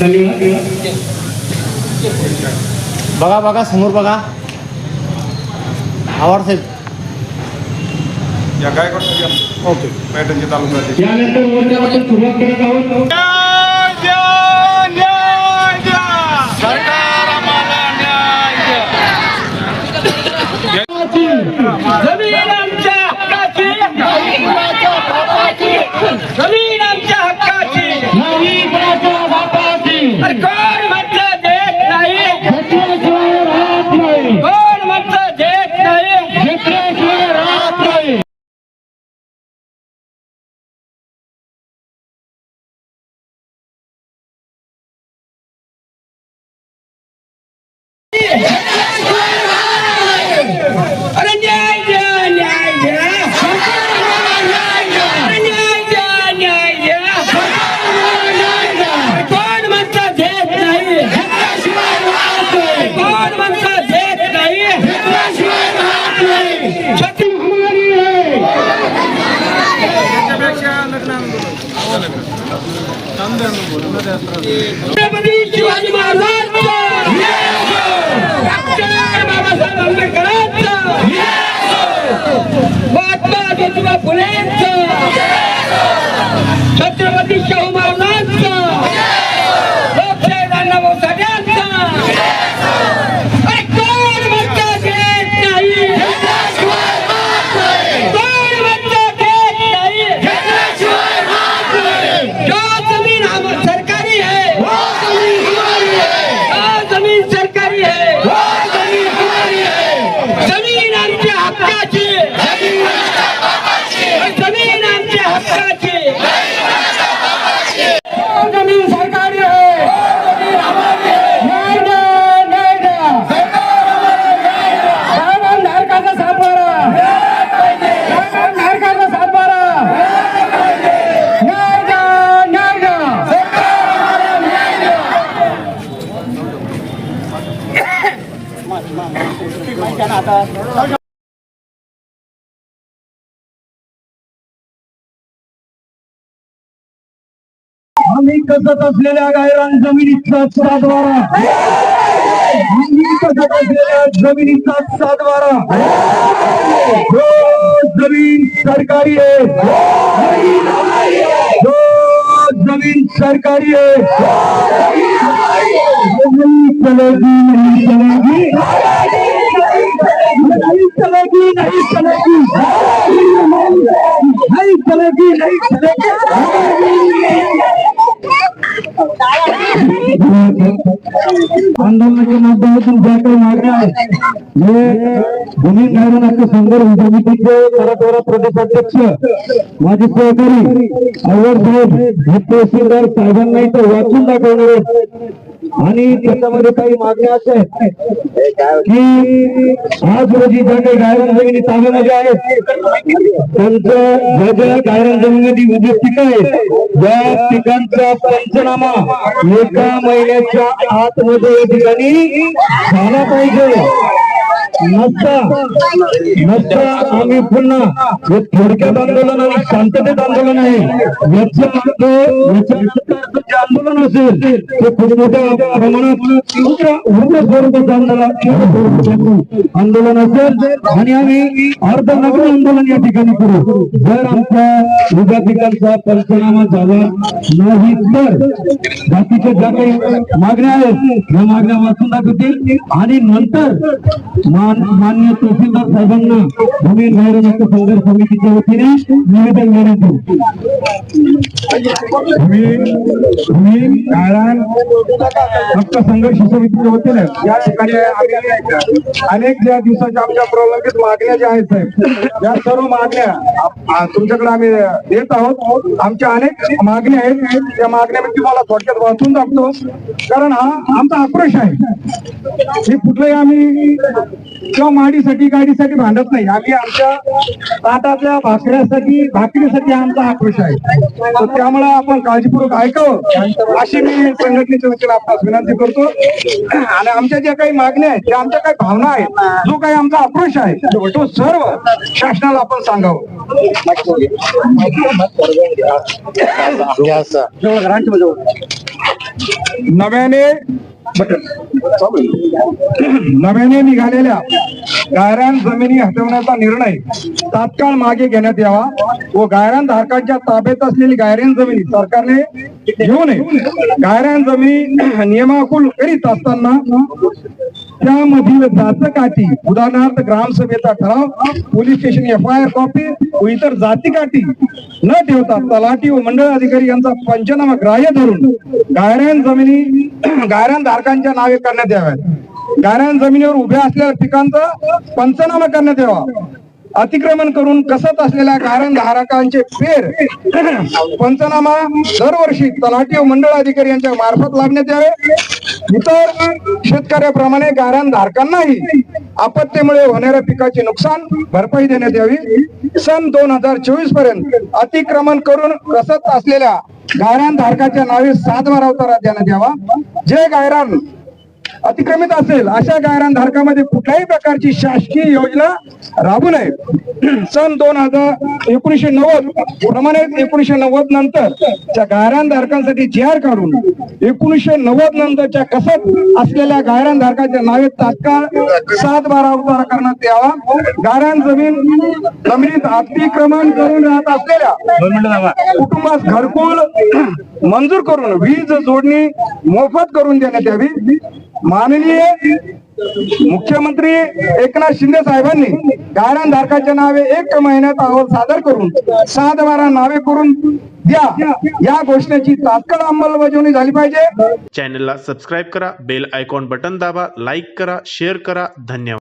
धन्यवाद बघा बघा समोर बघा. आवार साहेब या काय करतो ओके. पॅटर्नचे तालुका अध्यक्ष यानंतर मोर्चा आपण सुरुवात करत आहोत. जमीन आमच्या हक्काची जमीन mantra शिवाजी महाराजांचा महात्मा ज्योतिबा आम्ही कसत असलेल्या गायरान जमिनीचा सातवारा. आम्ही कसत असलेल्या जमिनीचा सातवारा. जो जमीन सरकारी आहे. जो जमीन सरकारी है नहीं चलेगी नहीं चलेगी नहीं चलेगी नहीं चलेगी नहीं चलेगी नहीं चलेगी आंदोलनाच्या माध्यमातून ज्या काही मागण्या आहेत हे भूमी नारायण संदर्भ समितीचे मराठवाडा प्रदेशाध्यक्ष माझे सहकारी अवघड साहेब हे तहसीलदार साहेबांना इथं वाचून दाखवणार आहेत. आणि त्याच्यामध्ये काही मागण्या अशा आहेत की आज रोजी ज्या काही गायरान जमिनी ताब्यामध्ये आहेत त्यांचं ज्या ज्या गायरान जमिनीमध्ये उभी पिकं आहेत त्या पिकांचा पंचनामा एका महिन्याच्या आतमध्ये या ठिकाणी झाला पाहिजे. नसता नसता आम्ही पुन्हा हे थोडक्यात आंदोलन आणि शांततेत आंदोलन आहे. याचा अर्थ याच्या अर्थ आंदोलन असेल ते खूप मोठ्या प्रमाणात उग्र स्वरूपाचं आंदोलन आंदोलन असेल. आणि आम्ही अर्ध नवीन आंदोलन या ठिकाणी करू. जर आमच्या विद्यापीठांचा पंचनामा झाला नाही तर जातीच्या ज्या काही मागण्या आहेत या मागण्या वाचून दाखवतील. आणि नंतर मान्य तहसीलदार साहेबांना भूमी न्याय संघर्ष समितीच्या वतीने निवेदन देण्यात येईल. मी मी गायरान फक्त संघर्ष समितीच्या वतीने या ठिकाणी अनेक ज्या दिवसाच्या आमच्या प्रलंबित मागण्या ज्या आहेत साहेब या सर्व मागण्या तुमच्याकडे आम्ही देत आहोत. आमच्या अनेक मागण्या आहेत. त्या मागण्या मी तुम्हाला थोडक्यात वाचून दाखतो कारण हा आमचा आक्रोश आहे. हे कुठलंही आम्ही किंवा माडीसाठी गाडीसाठी भांडत नाही. आम्ही आमच्या ताटातल्या भाकऱ्यासाठी भाकरीसाठी आमचा आक्रोश आहे. तर त्यामुळे आपण काळजीपूर्वक ऐकावं. अशी मी संघटनेच्या वतीने आपणास विनंती करतो. आणि आमच्या ज्या काही मागण्या आहेत त्या आमच्या काही भावना आहेत जो काही आमचा आक्रोश आहे तो सर्व शासनाला आपण सांगावं. नव्याने नव्याने निघालेल्या गायरान जमिनी हटवण्याचा निर्णय तात्काळ मागे घेण्यात यावा व गायरान धारकांच्या ताब्यात असलेली गायरान जमिनी सरकारने घेऊ नये. गायरान जमिनी नियमाकुल करीत असताना त्यामधील जातकाठी उदाहरणार्थ ग्रामसभेचा ठराव police station F I R copy व इतर जातीकाठी न ठेवता तलाठी व मंडळ अधिकारी यांचा पंचनामा ग्राह्य धरून गायरान जमिनी गायरान धारकांच्या नावे करण्यात याव्यात. गारायण जमिनीवर उभ्या असलेल्या पिकांचा पंचनामा करण्यात यावा. अतिक्रमण करून कसत असलेल्या गारण धारकांचे फेर पंचनामा दरवर्षी तलाठी व मंडळ अधिकारी यांच्या मार्फत लावण्यात यावे. इतर शेतकऱ्याप्रमाणे गारण धारकांनाही आपत्तीमुळे होणाऱ्या पिकाचे नुकसान भरपाई देण्यात यावी. सन दोन हजार चोवीसपर्यंत अतिक्रमण करून कसत असलेल्या गायरान धारकाच्या नावे सातबारा अवतारा देण्यात यावा. जे गायरान अतिक्रमित असेल अशा गायरान धारकामध्ये कुठल्याही प्रकारची शासकीय योजना राबू नये. सन दोन हजार एकोणीशे नव्वद प्रमाणे एकोणीशे नव्वद नंतर त्या गायरान धारकांसाठी जी आर काढून एकोणीशे नव्वद नंतरच्या कसत असलेल्या गायरान धारकाच्या नावे तात्काळ सात बारा उतारा करण्यात यावा. गायरान जमीन जमिनीत अतिक्रमण करून राहत असलेल्या कुटुंबास घरकुल मंजूर करून वीज जोडणी मोफत करून देण्यात यावी. माननीय मुख्यमंत्री एकनाथ शिंदे साहेबांनी गायरान धारकाच्या नावे एक महिन्यात अहवाल सादर करून सात बारा नावे करून द्या. या घोषणेची तात्काळ अंमलबजावणी झाली पाहिजे. चॅनलला सबस्क्राईब करा बेल आयकॉन बटन दाबा लाईक करा शेअर करा. धन्यवाद.